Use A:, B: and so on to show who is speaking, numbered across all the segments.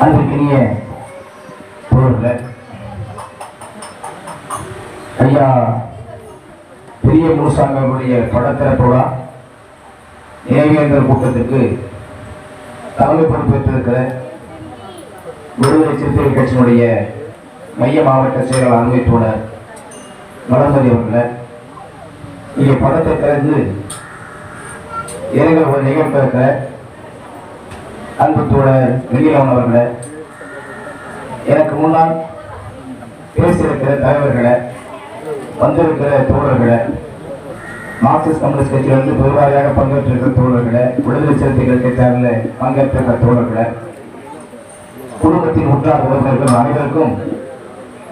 A: அன்பிற்கினிய பொருள்கள். ஐயா பெரிய முனுசாமியுடைய படத்திறப்பு விழா நினைவேந்தல் கூட்டத்திற்கு தலைமை பொறுப்பேற்றிருக்கிற விடுதலை சிறுத்தைகள் கட்சியினுடைய மைய மாவட்ட செயலாளர் அருமை தோழர் வளர்மதி அவர்களை இங்கே படத்தை திறந்து இரங்கல் ஒரு இருக்கிற அன்பு தோழர் வெள்ளியவன் அவர்களை எனக்கு முன்னால் பேசியிருக்கிற தலைவர்களை வந்திருக்கிற தோழர்களை மார்க்சிஸ்ட் கம்யூனிஸ்ட் கட்சியிலிருந்து பெருவாரியாக பங்கேற்றிருக்கிற தோழர்களை விடுதலை சிறுத்தைகள் கட்சியாரில் பங்கேற்றிருக்கிற தோழர்களை குடும்பத்தின் உற்றார் உறவினர்கள் அனைவருக்கும்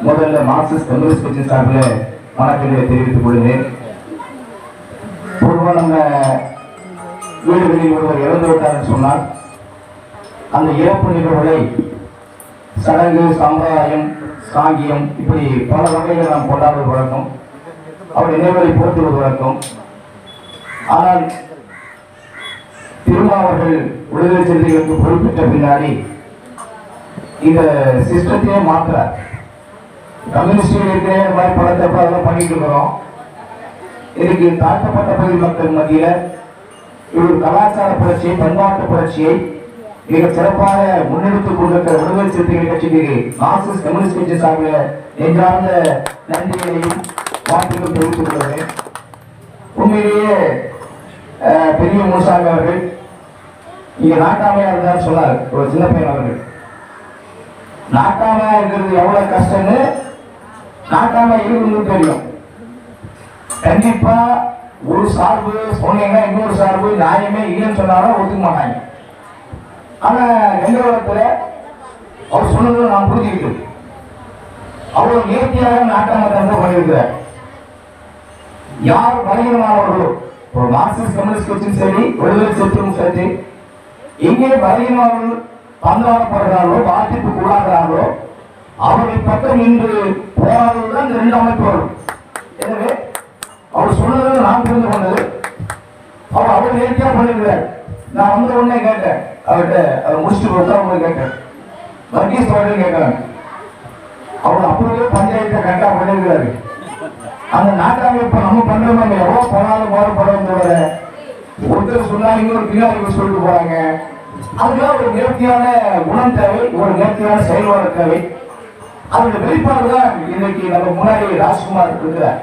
A: முதல்ல மார்க்சிஸ்ட் கம்யூனிஸ்ட் கட்சி சார்பில் வணக்கங்களை தெரிவித்துக் கொள்கிறேன். பொதுவாக நம்ம வீடுகளில் ஒருவர் இறந்து விட்டார்னு சொன்னால் அந்த இறப்பு நிகழ்வுகளை சடங்கு சம்பிரதாயம் சாங்கியம் இப்படி பல வகைகளை நாம் கொண்டாடுவது வழக்கம். அவருடைய நினைவுகளை போற்றுவது வழக்கம். ஆனால் திருமாவர்கள் விடுதலை சிறுத்தைகளுக்கு பொறுப்பேற்ற பின்னாடி இந்த சிஸ்டத்தையே மாற்ற கம்யூனிஸ்டில் இருக்கிற மாதிரி பல இப்ப அதெல்லாம் பண்ணிட்டு இருக்கிறோம். இதுக்கு தாழ்த்தப்பட்ட பகுதி மக்கள் மத்தியில் இவர் கலாச்சார புரட்சியை பண்பாட்டு புரட்சியை மிக சிறப்பாக முன்னெடுத்துக் கொண்டிருக்கிற விடுதலை சிறுத்தைகள் கட்சிக்கு மார்க்சிஸ்ட் கம்யூனிஸ்ட் கட்சி சார்பில் நெஞ்சார்ந்த நன்றிகளையும் வாழ்த்துக்கள் தெரிவித்துக் கொள்கிறேன். உண்மையிலேயே பெரிய முனுசாமி அவர்கள் இங்க நாட்டாமையா இருந்தார் சொன்னார் ஒரு சின்ன பையன் அவர்கள். நாட்டாமையா இருக்கிறது எவ்வளவு கஷ்டம்னு நாட்டாமையா இருக்குன்னு தெரியும். கண்டிப்பா ஒரு சார்பு சொன்னீங்கன்னா இன்னொரு சார்பு நியாயமே இல்லைன்னு சொன்னாலும் ஒத்துக்க மாட்டாங்க. ஆனா வெங்கடத்துல அவர் சொன்னதை நான் புரிஞ்சுக்கிட்டு அவ்வளவு நேர்த்தியாக நாட்டாம பண்ணியிருக்கிறார். யார் பலகீனமானவர்களோ ஒரு மார்க்சிஸ்ட் கம்யூனிஸ்ட் கட்சியும் சரி விடுதலை சொத்தும் சரி எங்கே பலகீனமானவர்கள் பந்தாடப்படுகிறார்களோ பாதிப்புக்கு உள்ளாகிறார்களோ அவர்கள் பக்கம் நின்று போராடுவதுதான் இந்த ரெண்டு அமைப்புகள் எனவே அவர் சொன்னதை நான் புரிந்து கொண்டது. அவர் அவர் நேர்த்தியாக பண்ணியிருக்கிறார். நான் வந்த உடனே கேட்டேன். அவர்கிட்ட அதை முடிச்சுட்டு உட்கார கேட்டேன் வர்கீஸ் அவர்கள் கேட்கறாங்க அவர் அப்பவே பஞ்சாயத்தை கரெக்டாக பண்ணியிருக்கிறாரு அந்த நாட்டாங்க இப்ப நம்ம பண்றோம் நம்ம எவ்வளவு போனாலும் போறப்படும் தவிர ஒருத்தர் சொன்னாங்க இன்னொரு பின்னாடி சொல்லிட்டு போறாங்க. அதுக்கெல்லாம் ஒரு நேர்த்தியான குணம் தேவை ஒரு நேர்த்தியான செயல்பாடு தேவை. அதோட வெளிப்பாடு தான் இன்னைக்கு நம்ம முன்னாடி ராஜ்குமார் இருக்கிறார்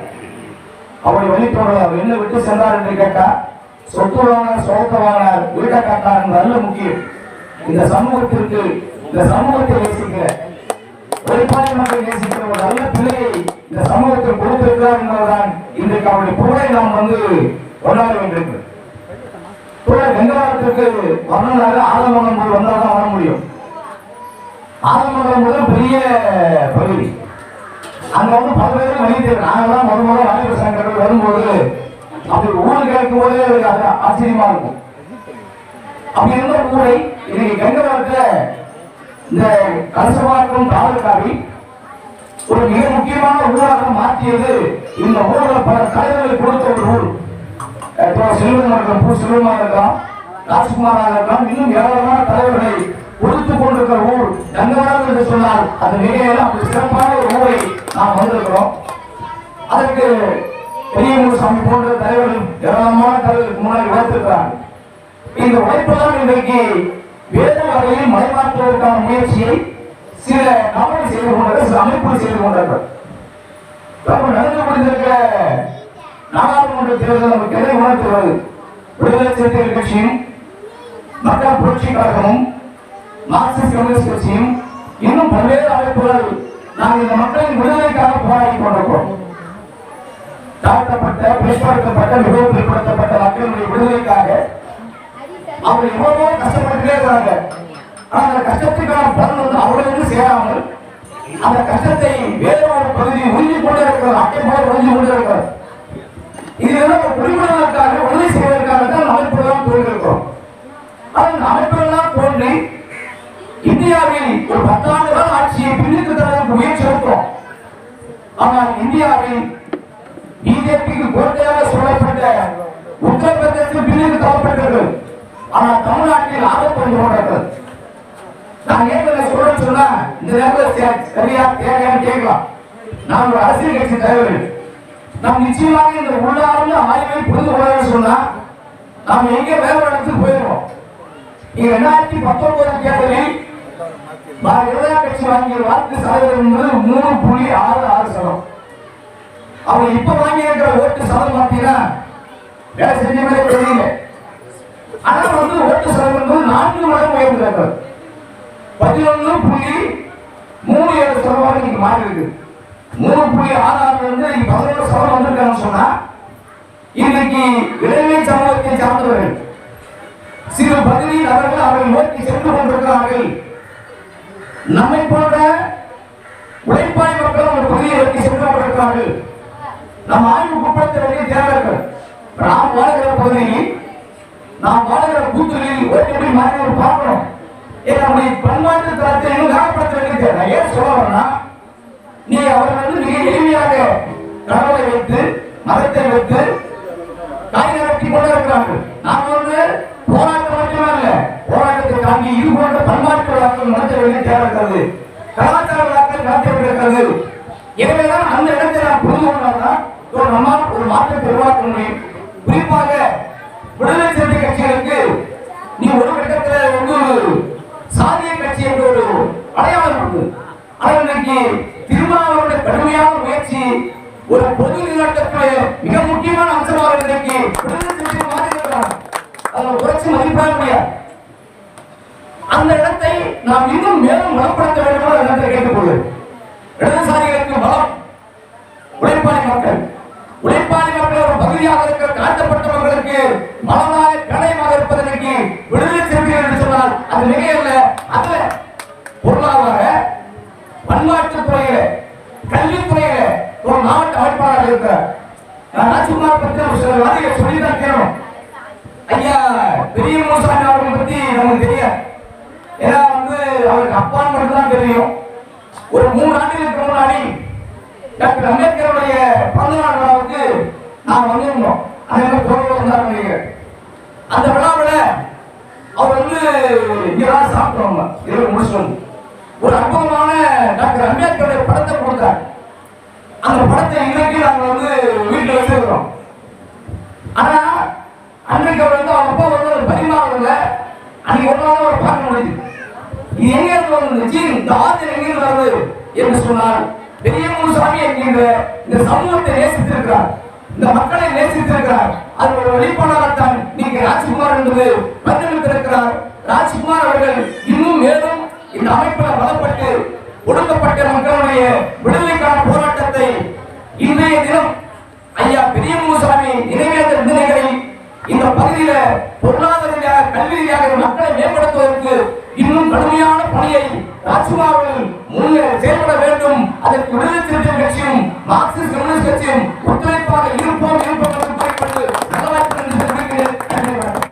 A: அவருடைய வெளிப்பாடு அவர் என்ன விட்டு சென்றார் என்று கேட்டா சொத்து வாங்கினார் சோகத்தை நல்ல முக்கியம். இந்த சமூகத்திற்கு இந்த சமூகத்தை நேசிக்கிற வெளிப்பாடு மக்கள் நேசிக்கிற ஒரு நல்ல பிள்ளையை இந்த சமூகத்தில் கொடுத்திருக்கிறார் என்பதுதான் இன்றைக்கு அவருடைய புகழை நாம் வந்து கொண்டாட வேண்டியிருக்கு புகழ் வெங்கடாரத்திற்கு வரணும்னால ஆலமங்கலம் போய் வந்தால் தான் வர முடியும். ஆலமங்கலம் முதல் பெரிய பகுதி. அங்க வந்து பல்வேறு மனிதர்கள் தெரியும் நாங்கெல்லாம் முத முதல்ல சங்கங்கள் வரும்போது அப்படி ஊர் கிழக்கு போதே ஆச்சரியமா இருக்கும். அப்படி இருந்த ஊரை இன்னைக்கு கங்கவரத்துல இந்த கலசவாக்கம் தாலுகாவில் ஒரு மிக முக்கியமான ஊராக மாற்றியது. இந்த ஊரில் பல தலைவர்கள் கொடுத்த ஒரு ஊர். இப்போ செல்வமா இருக்கலாம் பூ. சிறுவனாக இருக்கலாம் ராஜ்குமாராக இருக்கலாம் இன்னும் ஏராளமான தலைவர்களை கொடுத்து கொண்டிருக்கிற ஊர் கங்கவரம் என்று சொன்னால் அந்த நிலையில அப்படி சிறப்பான ஒரு ஊரை நாம் வந்திருக்கிறோம். அதற்கு பெரிய சாமி போன்ற தலைவர்கள் ஏராளமான தலைவர்களுக்கு முன்னாடி உழைத்திருக்கிறாங்க. இந்த உழைப்புதான் இன்றைக்கு வேத வகையில் மறைமாற்றுவதற்கான முயற்சியை சில நபர்கள் செய்து கொண்டார்கள் சில அமைப்புகள் செய்து கொண்டார்கள் நம்ம நடந்து கொண்டிருக்கிற நாடாளுமன்ற தேர்தல் நமக்கு எதை உணர்த்துவது? விடுதலை சிறுத்தைகள் கட்சியும் மக்கள் புரட்சி கழகமும் மார்க்சிஸ்ட் கம்யூனிஸ்ட் கட்சியும் இன்னும் பல்வேறு அமைப்புகள் நாங்கள் இந்த மக்களின் விடுதலைக்காக போராடி கொண்டிருக்கிறோம். தாழ்த்தப்பட்ட பிற்படுத்தப்பட்ட மிகவும் பிற்படுத்தப்பட்ட மக்களுடைய விடுதலைக்காக அவங்க எவ்வளவோ கஷ்டப்பட்டுட்டே இருக்கிறாங்க ஆனால் அந்த கஷ்டத்துக்கான பலன் வந்து அவர்களுக்கு சேராமல் அந்த கஷ்டத்தை வேறுபாடு பகுதி உறிஞ்சி கொண்டே இருக்கிறது அட்டை போல உறிஞ்சி கொண்டே இருக்கிறது இது வந்து ஒரு உதவி செய்வதற்காக தான் அமைப்புகளாம் தோன்றிருக்கிறோம் ஆனால் இந்த அமைப்புகள்லாம் தோன்றி இந்தியாவில் ஒரு பத்தாண்டு கால ஆட்சியை பின்னுக்கு தர முயற்சி இருக்கிறோம் ஆனால் இந்தியாவில் பிஜேபிக்கு கோட்டையாக சொல்லப்பட்ட உத்தரப்பிரதேசத்தில் பிரிவு தரப்பட்டது ஆனால் தமிழ்நாட்டில் ஆபத்து வந்து கொண்டிருக்கிறது நான் ஏற்கனவே சொல்ல செய்யணும்னு சொன்னா இந்த நேரத்தில் சரியா? தேவையான்னு கேட்கலாம். நான் ஒரு அரசியல் கட்சி தலைவர்கள் நாம் நிச்சயமாக இந்த உள்ளார்ந்த ஆய்வை புரிந்து கொள்ளணும்னு சொன்னா நாம் எங்கே வேற ஒரு இடத்துக்கு போயிடுவோம் இங்க பத்தொன்பதாம் தேர்தலில் பாரதிய கட்சி வாங்கிய வாக்கு சதவீதம் என்பது மூணு புள்ளி ஆறு ஆறு சதவீதம். அவங்க இப்ப வாங்கி இருக்கிற ஓட்டு சதம் பார்த்தீங்கன்னா வேலை செஞ்ச மாதிரி தெரியல. ஆனா வந்து ஓட்டு சதவீதம் என்பது நான்கு மடங்கு உயர்ந்திருக்கிறது பதினொன்று புள்ளி மூணு ஏழு சதவீதம் இன்னைக்கு மாறி இருக்கு மூணு புள்ளி ஆறு ஆறுல இருந்து இன்னைக்கு பதினோரு சதவீதம் வந்திருக்காங்கன்னு சொன்னா இன்னைக்கு இளைஞர் சமூகத்தை சார்ந்தவர்கள் சிறு பகுதியில் நபர்கள் அவர்கள் நோக்கி சென்று கொண்டிருக்கிறார்கள். நம்மை போன்ற உழைப்பாய் மக்கள் ஒரு பகுதியை நோக்கி சென்று கொண்டிருக்கிறார்கள். நம் ஆய்வு உட்படுத்த வேண்டிய தேவைகள் நாம் வாழ்கிற பகுதியில் நாம் வாழ்கிற கூச்சலில் ஒரு எப்படி மாறி பார்க்கணும். ஏன் நம்முடைய பண்பாட்டு தரத்தை இன்னும் கனப்படுத்த வேண்டிய தேவை நான் ஏன் சொல்ல வரேன்னா நீ அவர்கள் வந்து மிக எளிமையாக கடவுளை வைத்து மதத்தை வைத்து காய் நகர்த்தி கொண்டு இருக்கிறார்கள். நாம் வந்து போராட்டம் மட்டுமே இல்ல போராட்டத்தை தாங்கி இது போன்ற பண்பாட்டு விழாக்கள் நடத்த வேண்டிய தேவை இருக்கிறது. கலாச்சார விழாக்கள் நடத்த வேண்டியிருக்கிறது எனவேதான் அந்த இடத்தை நாம் புரிந்து கொண்டால்தான் ஒரு நம்மால் ஒரு மாற்றத்தை உருவாக்க முடியும் குறிப்பாக விடுதலை சிறுத்தை கட்சிகளுக்கு நீ ஒரு கட்டத்துல வந்து ஒரு சாதிய கட்சி என்ற ஒரு அடையாளம் இருக்கு ஆனால் இன்னைக்கு திருமாவளவனுடைய கடுமையான முயற்சி ஒரு பொது நீராட்டத்தில் மிக முக்கியமான அம்சமாக இன்றைக்கு விடுதலை சிறுத்தை மாறி அதில் அதை மதிப்பிட முடியாது. அந்த இடத்தை நாம் இன்னும் மேலும் பலப்படுத்த வேண்டும் என்ற இடத்தை கேட்டுக்கொள்ளும் இடதுசாரிகளுக்கு பலம் உழைப்பாளி மக்கள். உழைப்பாளி மக்கள் ஒரு பகுதியாக இருக்கிற தாழ்த்தப்பட்ட மக்களுக்கு பலமாக கடையமாக இருப்பதற்கு விடுதலை சிறுத்தைகள் என்று சொன்னால் அது மிகையல்ல அதுல பொருளாதார பண்பாட்டு துறையில கல்வித்துறையில ஒரு மாவட்ட அமைப்பாளர் இருக்கிறார் நான் ராஜ்குமார் பற்றி ஒரு சில வாதிகள் சொல்லிதான் கேட்கணும். ஐயா பெரிய மூசாமி அவர்களை பத்தி நமக்கு தெரியாது. ஏன்னா வந்து அவருக்கு அப்பான்னு மட்டும் தான் தெரியும். ஒரு மூணு டாக்டர் அம்பேத்கருடைய பிறந்த நாள் விழாவுக்கு நான் வந்திருந்தோம். அதே மாதிரி தோழர்கள் வந்தாங்க நினைக்கிறேன் அந்த விழாவில் அவர் வந்து இங்கெல்லாம் சாப்பிட்டோம் இரவு முடிச்சுட்டு ஒரு அற்புதமான டாக்டர் அம்பேத்கருடைய படத்தை கொடுத்தார். அந்த படத்தை இன்னைக்கு நாங்க வந்து வீட்டில் வச்சிருக்கிறோம். ஆனா அன்றைக்கு அவர் வந்து அவங்க அப்பா வந்து ஒரு பரிமாறல அன்னைக்கு ஒரு நாள் அவர் பார்க்க முடியுது இது எங்க இருந்து வந்துச்சு இந்த ஆறு எங்க இருந்து வருது? என்று சொன்னால் பெரிய முனுசாமி என்கின்ற இந்த சமூகத்தை நேசித்திருக்கிறார். இந்த மக்களை நேசித்திருக்கிறார். அது ஒரு வெளிப்பாடாகத்தான் நீங்க ராஜ்குமார் என்பது பரிணமித்திருக்கிறார் ராஜ்குமார் அவர்கள் இன்னும் மேலும் இந்த அமைப்பில் பலப்பட்டு ஒடுக்கப்பட்ட மக்களுடைய விடுதலைக்கான போராட்டத்தை இன்றைய தினம் ஐயா பெரிய முனுசாமி நினைவேந்த விடுதலைகளை இந்த பகுதியில பொருளாதார ரீதியாக கல்வி ரீதியாக மக்களை மேம்படுத்துவதற்கு இன்னும் கடுமையான பணியை ராஜ்குமார்கள் முன்னிலையில் செயல்பட வேண்டும். அதற்கு விடுதலை சிறுத்தைகள் கட்சியும் மார்க்சிஸ்ட் கம்யூனிஸ்ட் கட்சியும் ஒத்துழைப்பாக இருப்போம் இருப்போம்